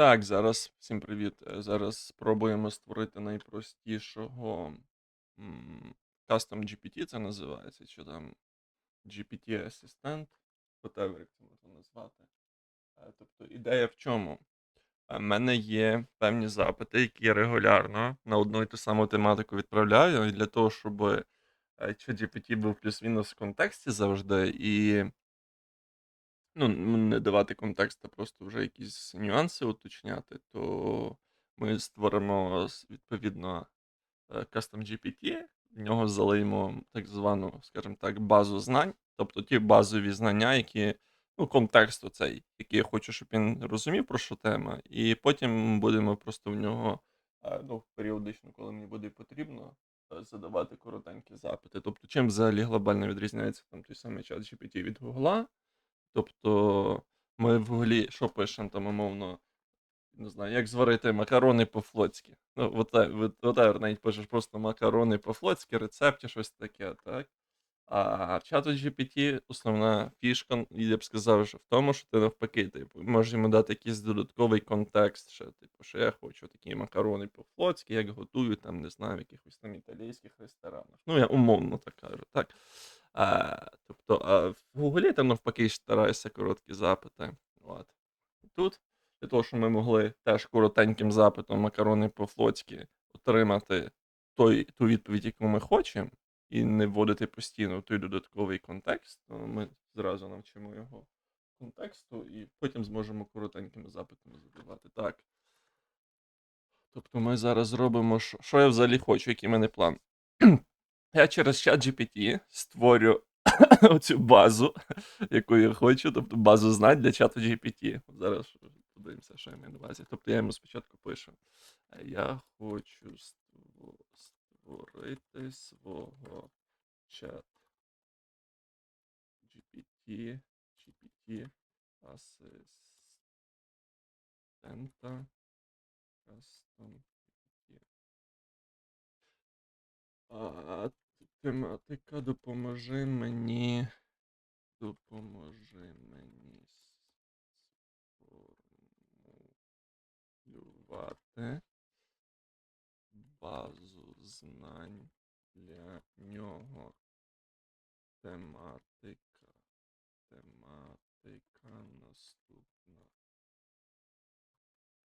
Так, зараз всім привіт. Е, Зараз спробуємо створити найпростішого Custom GPT, це називається, чи там GPT Assistant, whatever як це можна назвати. Е, Тобто ідея в чому? У мене є певні запити, які я регулярно на одну і ту саму тематику відправляю, і для того, щоб е, ChatGPT був плюс-мінус в контексті завжди, і ну, не давати контекст, а просто вже якісь нюанси уточняти, то ми створимо відповідно е, Custom GPT, в нього залиємо так звану, скажімо так, базу знань, тобто ті базові знання, які, ну, контекст оцей, який я хочу, щоб він розумів, про що тема, і потім будемо просто в нього, е, ну, періодично, коли мені буде потрібно, е, задавати коротенькі запити. Тобто, чим взагалі глобально відрізняється там той самий чат GPT від Гугла. Тобто ми в Гуглі що пишемо там умовно, не знаю, як зварити макарони по-флотськи. Ну, от, от, от навіть пишеш просто макарони по-флотськи, рецепті, щось таке, так? А в чату GPT основна фішка, я б сказав, що в тому, що ти навпаки, типу, можеш йому дати якийсь додатковий контекст, ще, типу, що я хочу такі макарони по-флотськи, як готують, там, не знаю, в якихось там італійських ресторанах. Ну, я умовно так кажу, так. А, тобто, а в Гуглі там навпаки стараюся короткі запити. От. Тут, для того, щоб ми могли теж коротеньким запитом макарони по-флотськи отримати той, ту відповідь, яку ми хочемо, і не вводити постійно той додатковий контекст, то ми зразу навчимо його контексту і потім зможемо коротенькими запитами задавати. Так. Тобто ми зараз зробимо, що я взагалі хочу, який в мене план. Я через чат GPT створю оцю базу, яку я хочу, тобто базу знань для чату GPT. Зараз подивимося, що я маю на увазі. Тобто я йому спочатку пишу. Я хочу створити свого чат GPT, GPT асистента custom Тематика допоможи мені. Допоможи мені сформулювати базу знань для нього. Тематика. Тематика наступна.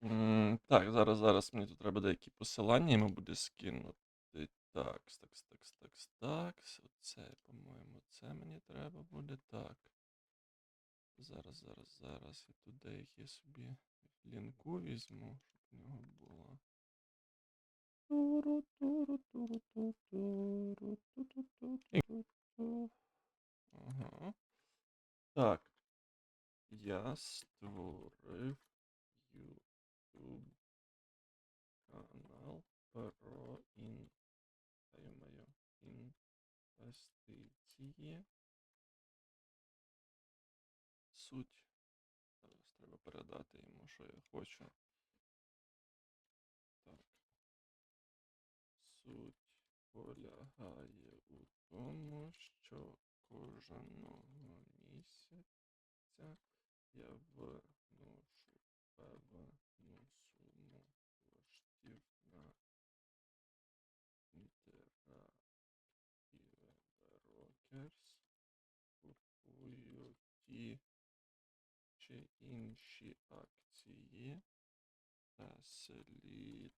М, Так, зараз, зараз мені тут треба деякі посилання йому буде скинути. Так, так, так, так, так. Оце, по-моєму, це мені треба буде так. Зараз, зараз, зараз. Я тут деякі собі лінку візьму, щоб в нього було. Ага. Так. Я створив YouTube канал про ін... інвестиції. Суть. Зараз треба передати йому, що я хочу. Так. Суть полягає у тому, що кожного місяця я вношу певну суму коштів на Interactive Brokers, купую ті чи інші акції та слідкую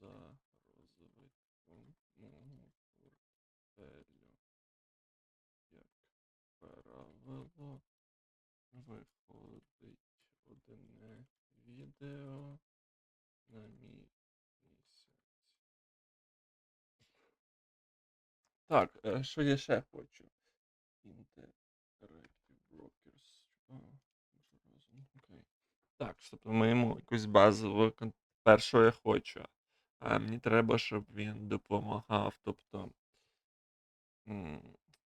за розвитком мого портфелю. Як правило, виходить одне відео на місяць. Так, е, що я ще хочу? Interactive Brokers. А, може разом, Окей. Так, тобто ми йому якусь базову кон- першу я хочу. А мені треба, щоб він допомагав. Тобто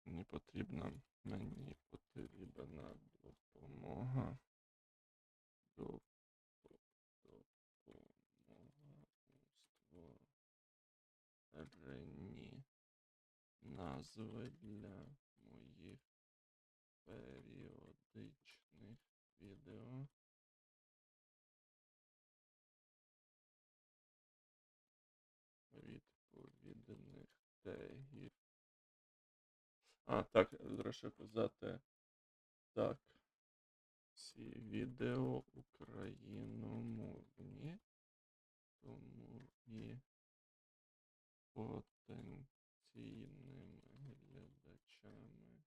мені потрібна, мені потрібна допомога. Допомога у створенні назви для моїх періодичних відео. тегів. А, так, лише казати. Так. Ці відео україномовні. Тому і потенційними глядачами.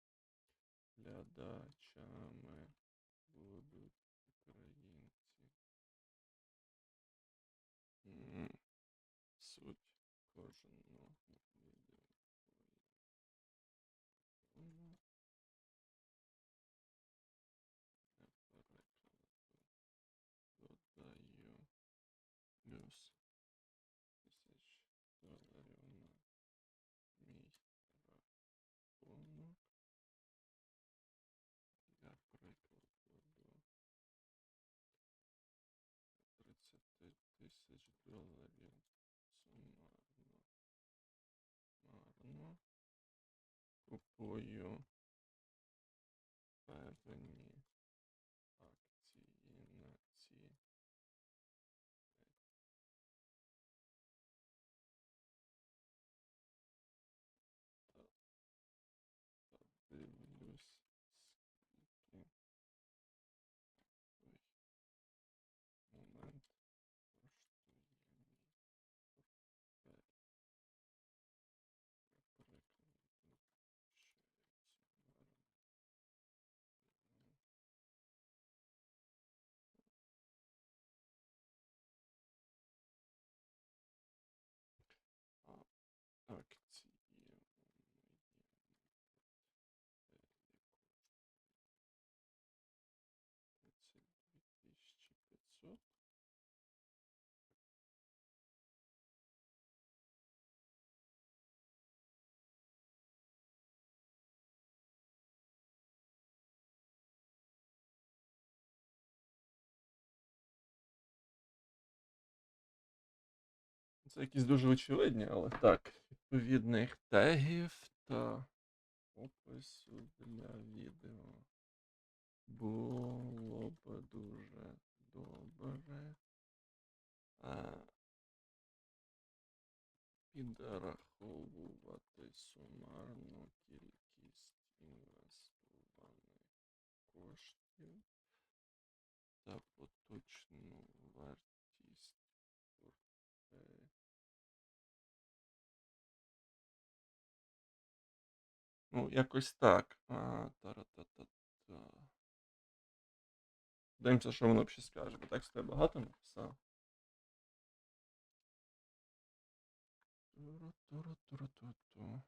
Глядачами Bölge Marno Marno Cupoio Це якісь дуже очевидні, але так, відповідних тегів та опису для відео було б дуже добре. А, підраховувати сумарну кількість інвестованих коштів та поточну вартість Ну, якось так. А, Дивимося, що воно взагалі скаже, бо тексту я багато написав. Тура-тура-тура-ту-ту.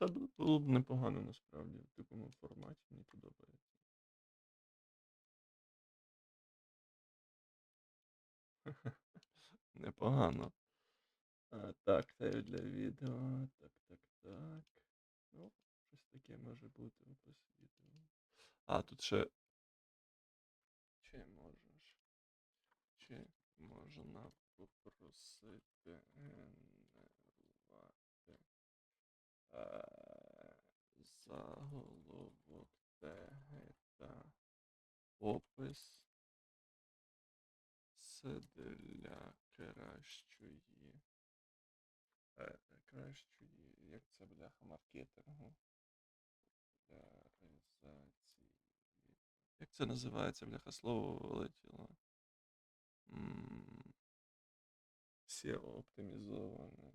Це було б непогано насправді в такому форматі, мені подобається. Непогано. А, так, це для відео. Так, так, так. Ну, щось таке може бути опис відео. А, тут ще. Чи можеш? Чи можна попросити генерувати е, заголовок теги та опис це для кращої е, кращої, як це бляха маркетингу. Популяризації. Як це називається, бляха, слово вилетіло? SEO оптимізоване.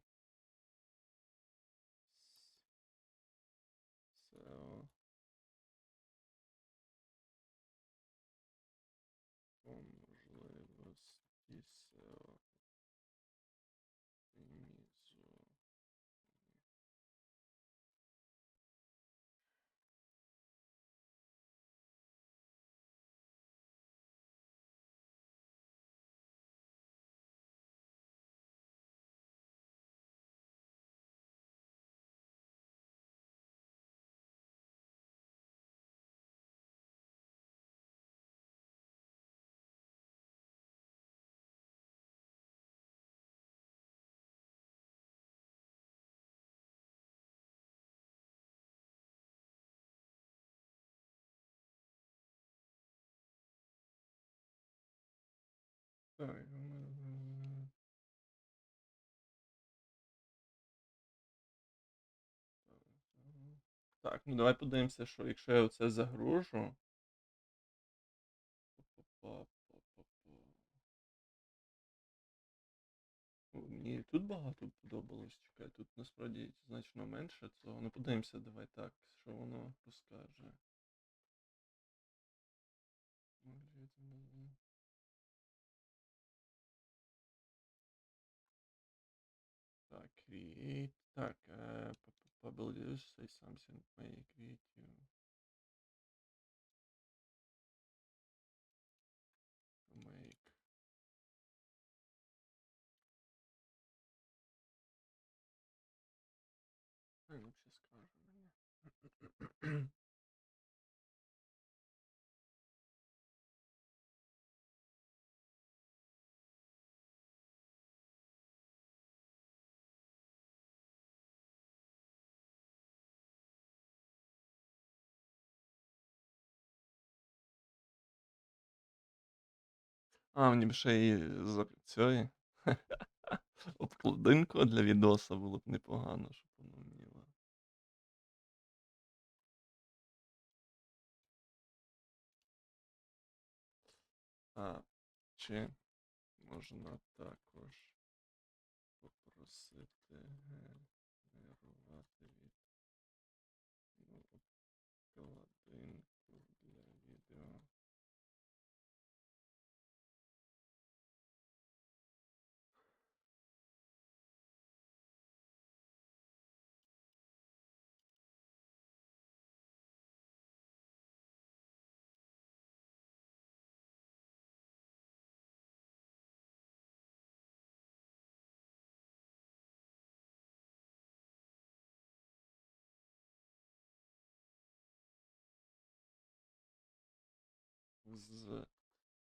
Так, Так, ну давай подивимося, що якщо я оце загружу. Мені тут багато подобалось. Чекай, тут насправді значно менше цього. Ну подивимося, давай так, що воно розкаже. create. Так, е, Publish, say something, may create you. Make. Хай лучше скаже А, мені б ще і з обкладинку для відоса було б непогано, щоб воно вміло. А, чи можна також попросити генерувати від ну, обкладинку для відео.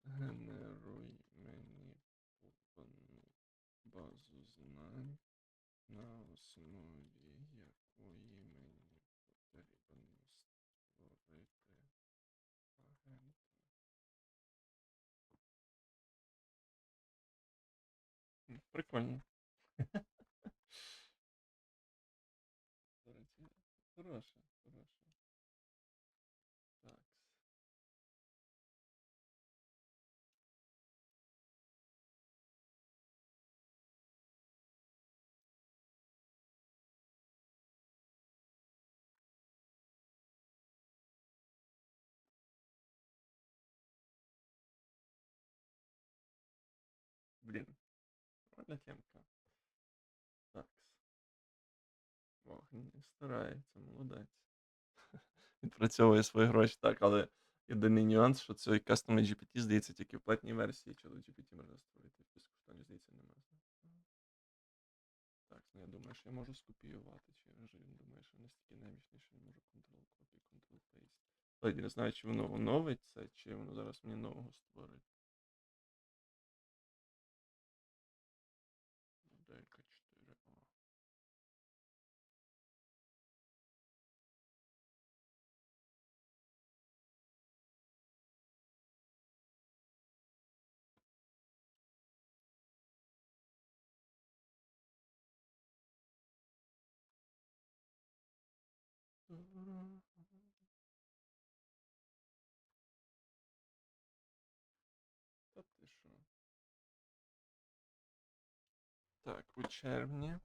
Згенеруй мені повну базу знань, на основі якої мені потрібно створити агента. Прикольно. Хороше, хороше. Нормальна темка. Так. Вогні старається, молодець. Відпрацьовує свої гроші. Так, але єдиний нюанс, що цей Custom GPT, здається, тільки в платній версії, чи GPT можна створити. В безкоштовній, здається, не можна. Так, ну я думаю, що я можу скопіювати, чи вже він думає, що настільки немічний, що я можу Ctrl-Copy, Ctrl-Paste. Тоді не знаю, чи воно оновить це, чи воно зараз мені нового створить. Та ти що? Так, у червні.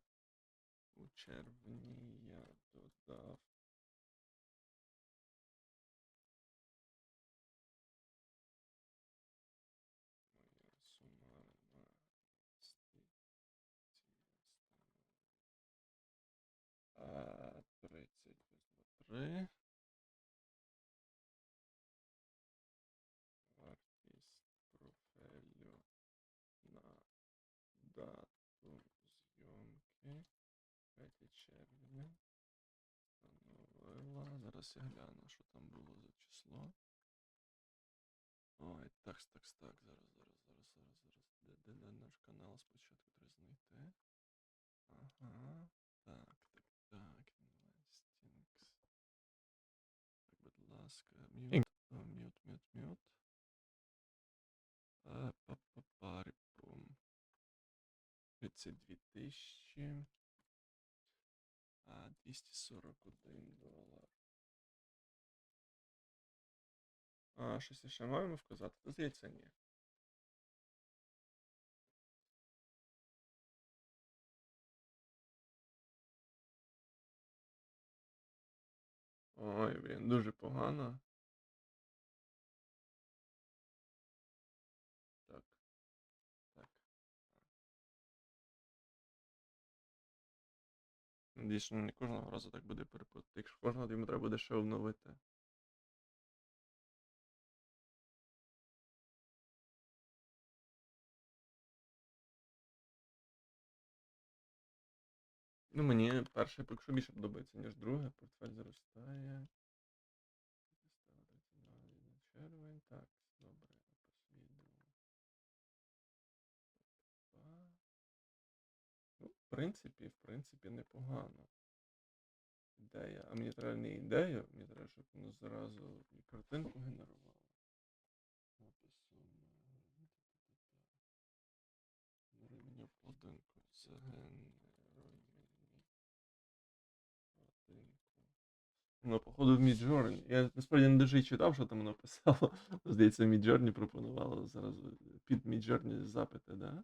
У червні я додав. 3. Вартість профілю на дату зйомки 5 червня. Становила. Зараз я гляну, що там було за число. Ой, такс, такс, так, зараз, зараз, зараз, зараз, зараз. Де, де, де наш канал спочатку треба знайти. Ага. Так, так, так. mask. Mute, mute, mute, mute. Uh, Папарі 32 тисячі. А, 241 долар. А, в ще маємо вказати? Здається, ні. Ой, блін, дуже погано. Так. Так. Надіюсь, не кожного разу так буде перепутати. Якщо кожного, йому треба буде ще обновити. Ну, мені перше поки що більше подобається, ніж друге. Портфель зростає. Червень. Так, добре. Ну, в принципі, в принципі, непогано. Ідея. А мені треба не ідею, мені треба, щоб воно зразу і картинку генерувало. Написано. Генеруй подинку. Загенеруй мені картинку. Ну, походу, в Міджорні. Я насправді не дуже читав, що там воно писало. Здається, Міджорні пропонувало зараз під Міджорні запити, да?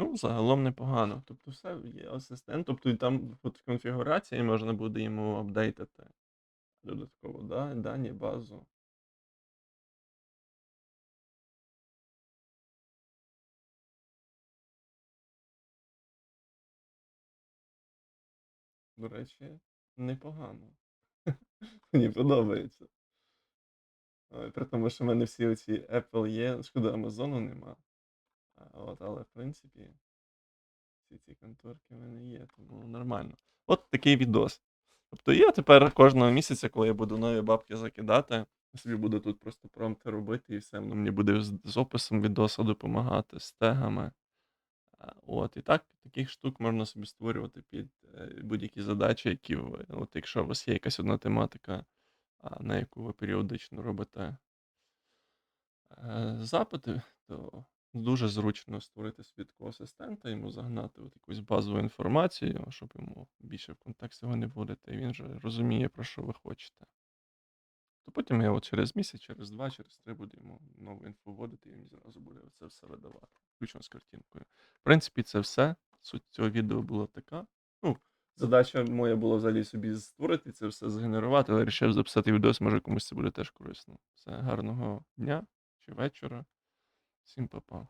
Ну, загалом непогано. Тобто все, є асистент, тобто і там от конфігурації можна буде йому апдейтити додатково, да, дані, базу. До речі, непогано. Мені подобається. При тому, що в мене всі оці Apple є, шкода, Амазону нема. От, але в принципі, всі ці конторки в мене є, тому нормально. От такий відос. Тобто я тепер кожного місяця, коли я буду нові бабки закидати, я собі буду тут просто промпти робити і все. Воно мені буде з, з описом відоса допомагати, з тегами. От, і так, таких штук можна собі створювати під е, будь-які задачі, які ви, от якщо у вас є якась одна тематика, на яку ви періодично робите е, запити, то дуже зручно створити собі такого асистента, йому загнати от якусь базову інформацію, щоб йому більше в контекст його не вводити, і він вже розуміє, про що ви хочете. То потім я от через місяць, через два, через три буду йому нову інфу вводити, і він зразу буде це все видавати, включно з картинкою. В принципі, це все. Суть цього відео була така. Ну, задача моя була взагалі собі створити це все, згенерувати, але вирішив записати відео, може комусь це буде теж корисно. Все, гарного дня чи вечора. Всім па-па.